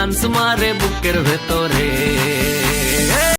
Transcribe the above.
দিল ডান্স মারে বুকের ভেতরে